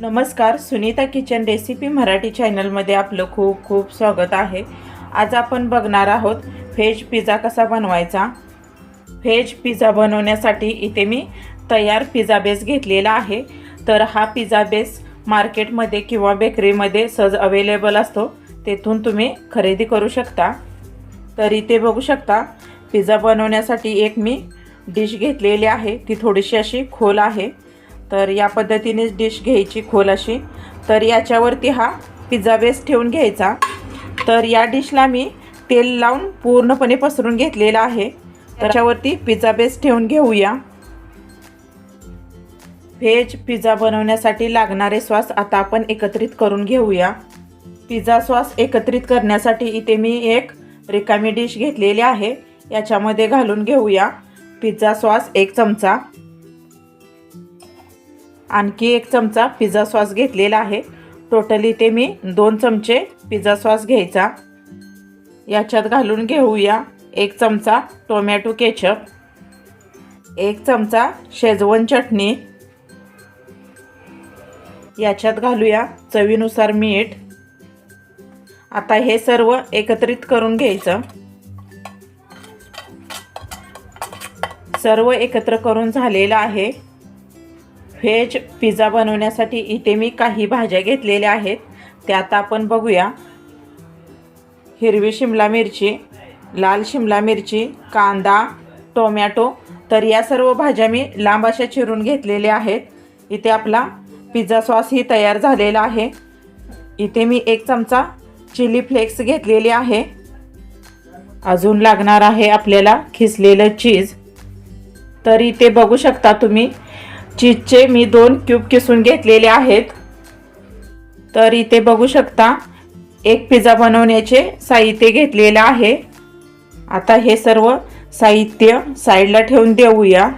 नमस्कार Sunita kitchen recipe Marathi चॅनलमध्ये आपलं खूप खूप स्वागत आहे. आज आपण बघणार आहोत व्हेज पिझ्झा कसा बनवायचा? व्हेज पिझ्झा बनवण्यासाठी इथे मी तयार पिझ्झा बेस घेतलेला आहे. तर हा पिझ्झा बेस मार्केटमध्ये किंवा बेकरीमध्ये सहज अवेलेबल असतो. तेथून तुम्ही खरेदी करू शकता. तर इथे बघू शकता पिझ्झा बनवण्यासाठी एक मी डिश घेतलेली आहे. ती थोडीशी अशी खोल आहे. तर या पद्धतीनेच डिश घ्यायची खोल अशी. तर याच्यावरती हा पिझ्झा बेस ठेवून घ्यायचा. तर या डिशला मी तेल लावून पूर्णपणे पसरून घेतलेला आहे. त्याच्यावरती पिझ्झा बेस ठेवून घेऊया. व्हेज पिझ्झा बनवण्यासाठी लागणारे सॉस आता आपण एकत्रित करून घेऊया. पिझ्झा सॉस एकत्रित करण्यासाठी इथे मी एक रिकामी डिश घेतलेली आहे. याच्यामध्ये घालून घेऊया. पिझ्झा सॉस एक चमचा. आणखी एक चमचा पिझ्झा सॉस घेतलेला आहे. टोटली ते मी दोन चमचे पिझ्झा सॉस घ्यायचा. याच्यात घालून घेऊया एक चमचा टोमॅटो केचप एक चमचा शेजवन चटणी. याच्यात घालूया चवीनुसार मीठ. आता हे सर्व एकत्रित करून घ्यायचं. सर्व एकत्र करून झालेलं आहे. व्हेज पिझ्झा बनवण्यासाठी इथे मी काही भाज्या घेतलेल्या आहेत. त्यात आपण बघूया. हिरवी शिमला मिरची लाल शिमला मिरची कांदा टोमॅटो तर या सर्व भाज्या मी लांब अशा चिरून घेतलेल्या आहेत. इथे आपला पिझ्झा सॉसही तयार झालेला आहे. इथे मी एक चमचा चिली फ्लेक्स घेतलेली आहे. अजून लागणार आहे आपल्याला खिसलेलं चीज. तर इथे बघू शकता तुम्ही. चीजचे मी दोन क्यूब किसून घेतलेले आहेत. तर इथे बघू शकता. एक पिझ्झा बनवण्याचे साहित्य घेतलेलं आहे. आता हे सर्व साहित्य साईडला ठेवून देऊया.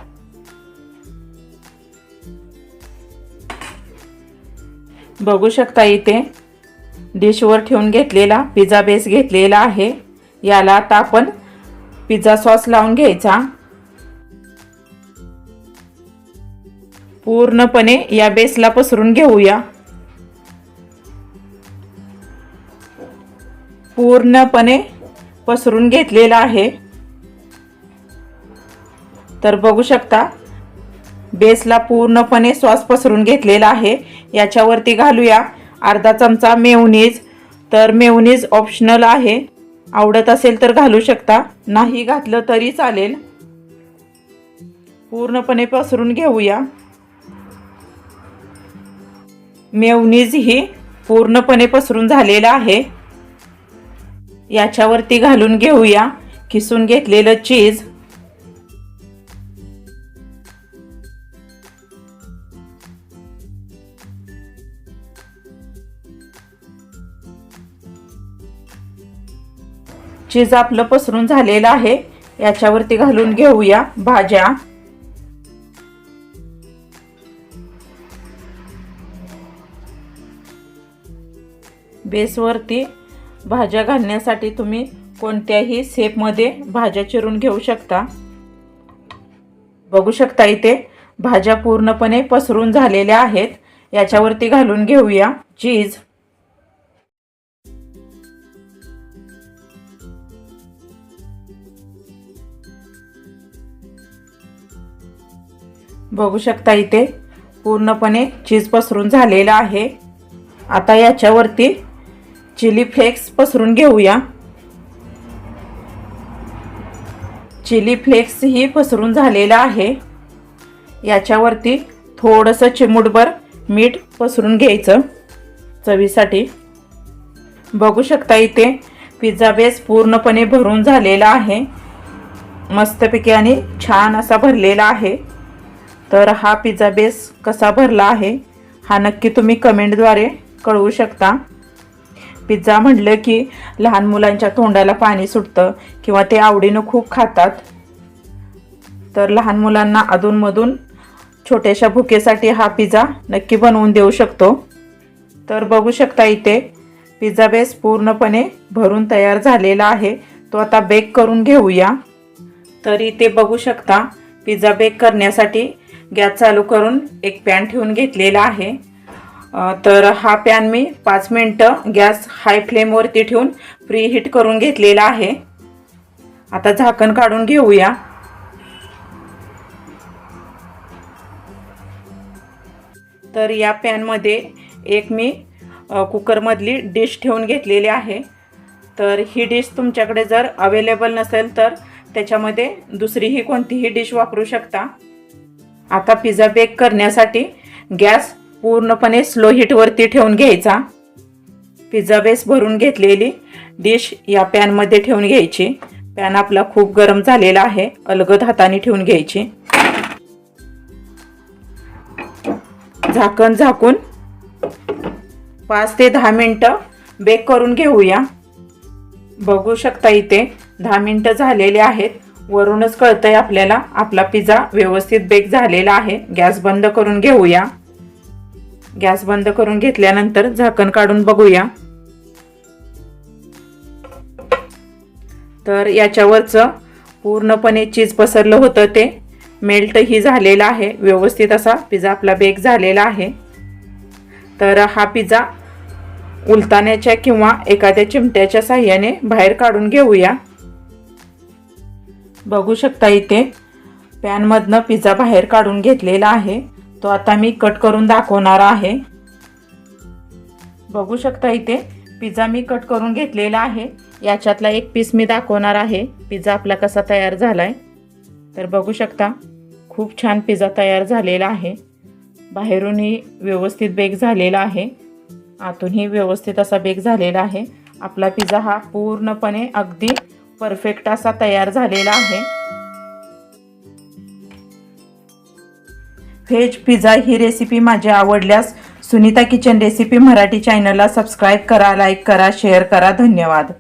बघू शकता इथे डिशवर ठेवून घेतलेला पिझ्झा बेस घेतलेला आहे. याला आता आपण पिझ्झा सॉस लावून घ्यायचा. पूर्णपणे या बेसला पसरून घेऊया. पूर्णपणे पसरून घेतलेला आहे. तर बघू शकता बेसला पूर्णपणे सॉस पसरून घेतलेला आहे. याच्यावरती घालूया अर्धा चमचा मेवनीज तर मेवनीज ऑप्शनल आहे. आवडत असेल तर घालू शकता. नाही घातलं तरी चालेल. पूर्णपणे पसरून घेऊया. मेवनीज ही पूर्णपणे पसरून झालेला आहे. याच्यावरती घालून घेऊया. किसून घेतलेलं चीज. चीज आपलं पसरून झालेलं आहे. याच्यावरती घालून घेऊया भाज्या. बेसवरती भाज्या घालण्यासाठी तुम्ही कोणत्याही सेपमध्ये भाज्या चिरून घेऊ शकता. बघू शकता इथे भाज्या पूर्णपणे पसरून झालेल्या आहेत. याच्यावरती घालून घेऊया चीज. बघू शकता इथे पूर्णपणे चीज पसरून झालेलं आहे. आता याच्यावरती चिली फ्लेक्स पसरून घेऊया. चिली फ्लेक्स ही पसरून झालेला आहे. याच्यावरती थोडंसं चिमूटभर मीठ पसरून घ्यायचं चवीसाठी. बघू शकता इथे पिझ्झा बेस पूर्णपणे भरून झालेला आहे. मस्तपैकी आणि छान असा भरलेला आहे. तर हा पिझ्झा बेस कसा भरला आहे हा नक्की तुम्ही कमेंटद्वारे कळवू शकता. पिझ्झा म्हटलं की लहान मुलांच्या तोंडाला पाणी सुटतं किंवा ते आवडीनं खूप खातात. तर लहान मुलांना अधूनमधून छोट्याशा भुकेसाठी हा पिझ्झा नक्की बनवून देऊ शकतो. तर बघू शकता इथे पिझ्झा बेस पूर्णपणे भरून तयार झालेला आहे. तो आता बेक करून घेऊया. तर इथे बघू शकता पिझ्झा बेक करण्यासाठी गॅस चालू करून एक पॅन ठेवून घेतलेला आहे. तर हा पॅन मी पाच मिनटं गॅस हाय फ्लेमवरती ठेवून प्री हीट करून घेतलेला आहे. आता झाकण काढून घेऊया. तर या पॅनमध्ये एक मी कुकरमधली डिश ठेवून घेतलेली आहे. तर ही डिश तुमच्याकडे जर अवेलेबल नसेल तर त्याच्यामध्ये दुसरीही कोणतीही डिश वापरू शकता. आता पिझ्झा बेक करण्यासाठी गॅस पूर्णपणे स्लो हीटवरती ठेवून घ्यायचा. पिझ्झा बेस भरून घेतलेली डिश या पॅनमध्ये ठेवून घ्यायची. पॅन आपला खूप गरम झालेला आहे. अलगद हाताने ठेवून घ्यायची. झाकण झाकून पाच ते दहा मिनटं बेक करून घेऊया. बघू शकता इथे दहा मिनटं झालेले आहेत. वरूनच कळतंय आपल्याला आपला पिझ्झा व्यवस्थित बेक झालेला आहे. गॅस बंद करून घेऊया. गॅस बंद करून घेतल्यानंतर झाकण काढून बघूया. तर याच्यावरचं पूर्णपणे चीज पसरलं होतं ते. मेल्टही झालेलं आहे. व्यवस्थित असा पिझ्झा आपला बेक झालेला आहे. तर हा पिझ्झा उलताण्याच्या किंवा एखाद्या चिमट्याच्या साह्याने बाहेर काढून घेऊया. बघू शकता इथे पॅनमधनं पिझ्झा बाहेर काढून घेतलेला आहे. तो आता मी कट करून दाखवणार आहे. बघू शकता इथे पिझ्झा मी कट करून घेतलेला आहे. याच्यातला एक पीस मी दाखवणार आहे. पिझ्झा आपला कसा तयार झाला आहे तर बघू शकता खूप छान पिझ्झा तयार झालेला आहे. बाहेरूनही व्यवस्थित बेक झालेला आहे. आतूनही व्यवस्थित असा बेक झालेला आहे. आपला पिझ्झा हा पूर्णपणे अगदी परफेक्ट असा तयार झालेला आहे. व्हेज पिझ्झा ही रेसिपी माझी आवडल्यास सुनीता किचन रेसिपी मराठी चॅनलला सबस्क्राईब करा लाईक करा शेअर करा. धन्यवाद.